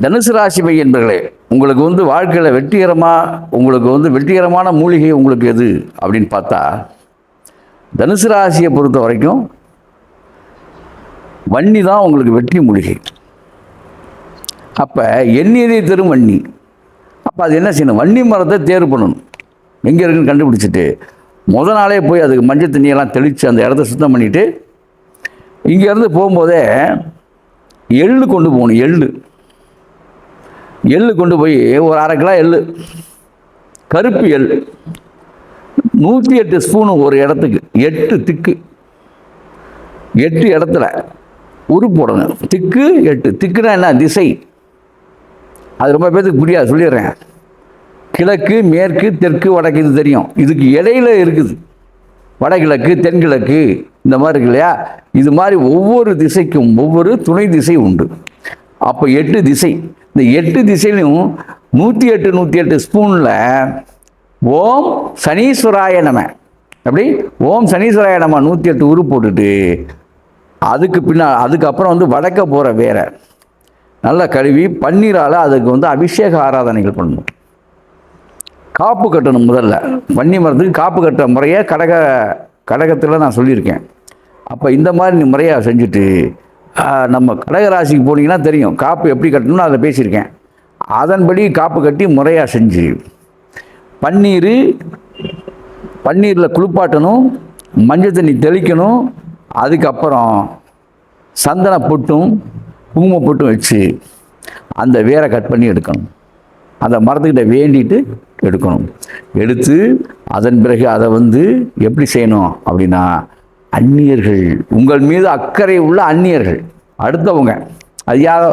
தனுசு ராசி பை என்பர்களே உங்களுக்கு வந்து வாழ்க்கையில் வெற்றிகரமாக உங்களுக்கு வந்து வெற்றிகரமான மூலிகை உங்களுக்கு எது அப்படின்னு பார்த்தா தனுசு ராசியை பொறுத்த வரைக்கும் வன்னி தான் உங்களுக்கு வெற்றி மூலிகை. அப்போ எண்ணியதை தரும் வன்னி. அப்போ அது என்ன செய்யணும்? வன்னி மரத்தை தேர்வு பண்ணணும். எங்கே இருக்குன்னு கண்டுபிடிச்சிட்டு முத நாளே போய் அதுக்கு மஞ்சள் தண்ணியெல்லாம் தெளித்து அந்த இடத்த சுத்தம் பண்ணிவிட்டு இங்கேருந்து போகும்போதே எள்ளு கொண்டு போகணும் எள்ளு. எள்ளு கொண்டு போய் ஒரு அரை கிலோ எள்ளு. கருப்பு எள். நூற்றி எட்டு ஸ்பூனு ஒரு இடத்துக்கு. எட்டு திக்கு. எட்டு இடத்துல உரு போடணும். திக்கு எட்டு. திக்குனா என்ன? திசை. அது ரொம்ப பேத்துக்கு புரியாது சொல்லிடுறேன். கிழக்கு மேற்கு தெற்கு வடக்கு இது தெரியும். இதுக்கு இடையில இருக்குது. வடகிழக்கு தென்கிழக்கு இந்த மாதிரி இருக்கு இல்லையா? இது மாதிரி ஒவ்வொரு திசைக்கும் ஒவ்வொரு துணை திசை உண்டு. அப்போ எட்டு திசை. இந்த எட்டு திசையிலும் நூற்றி எட்டு நூற்றி எட்டு ஸ்பூனில் ஓம் சனீஸ்வராய நம. அப்படி? ஓம் சனீஸ்வராய நம நூற்றி எட்டு உரு போட்டுட்டு அதுக்கு பின்னால் அதுக்கப்புறம் வந்து வடக்க போகிற வேற. நல்லா கழுவி பன்னீரால் அதுக்கு வந்து அபிஷேக ஆராதனைகள் பண்ணணும். காப்பு கட்டணும் முதல்ல. வன்னி மரத்துக்கு காப்பு கட்டுற முறையை கடக கடகத்தில் நான் சொல்லியிருக்கேன். அப்போ இந்த மாதிரி நீ முறையாக செஞ்சுட்டு நம்ம கடகராசிக்கு போனீங்கன்னா தெரியும். காப்பு எப்படி கட்டணும்னு அதை பேசியிருக்கேன். அதன்படி காப்பு கட்டி முறையாக செஞ்சு பன்னீர் பன்னீரில் குளிப்பாட்டணும் மஞ்சள் தண்ணி தெளிக்கணும் அதுக்கப்புறம் சந்தன பொட்டும் குங்கும பொட்டும் வச்சு அந்த வேரை கட் பண்ணி எடுக்கணும். அந்த மரத்துக்கிட்ட வேண்டிட்டு எடுக்கணும். எடுத்து அதன் பிறகு அதை வந்து எப்படி செய்யணும் அப்படின்னா அந்நியர்கள் உங்கள் மீது அக்கறை உள்ள அந்நியர்கள் அடுத்தவங்க. அது யாரோ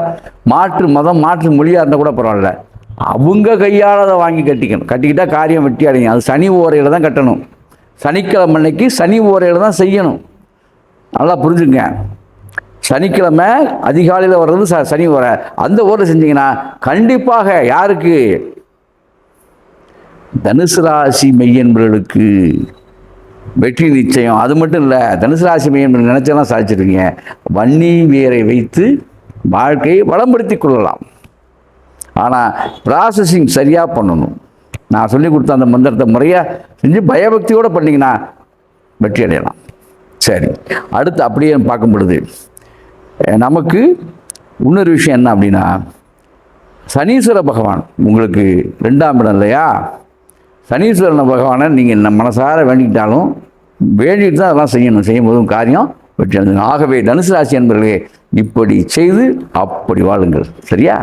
மாற்று மதம் மாற்று மொழியாக இருந்தால் கூட பரவாயில்ல. அவங்க கையால் அதை வாங்கி கட்டிக்கணும். கட்டிக்கிட்டால் காரியம் வெட்டி அடையும். அது சனி ஓரையில் தான் கட்டணும். சனிக்கிழமை அன்னைக்கு சனி ஓரையில் தான் செய்யணும். நல்லா புரிஞ்சுங்க சனிக்கிழமை அதிகாலையில் வர்றது ச சனி ஓரை. அந்த ஊரில் செஞ்சீங்கன்னா கண்டிப்பாக யாருக்கு? தனுசு ராசி மெய்யன்பர்களுக்கு வெற்றி நிச்சயம். அது மட்டும் இல்லை தனுசு ராசி மையம் நினைச்செல்லாம் சாதிச்சிருக்கீங்க. வன்னி வேரை வைத்து வாழ்க்கையை வளம்படுத்தி கொள்ளலாம். ஆனால் ப்ராசஸிங் சரியாக பண்ணணும். நான் சொல்லி கொடுத்த அந்த மந்திரத்தை முறையாக செஞ்சு பயபக்தியோடு பண்ணிங்கன்னா வெற்றி அடையலாம். சரி அடுத்து அப்படியே பார்க்கும் பொழுது நமக்கு இன்னொரு விஷயம் என்ன அப்படின்னா சனீஸ்வர பகவான் உங்களுக்கு ரெண்டாம் இடம் இல்லையா? சனீஸ்வரன் பகவானை நீங்கள் நம்ம மனசார வேண்டிக்கிட்டாலும் வேண்டிட்டு தான் அதெல்லாம் செய்யணும். செய்யும் போதும் காரியம் வெற்றி ஆகவே தனுசு ராசி என்பர்களே இப்படி செய்து அப்படி வாழுங்கள். சரியா?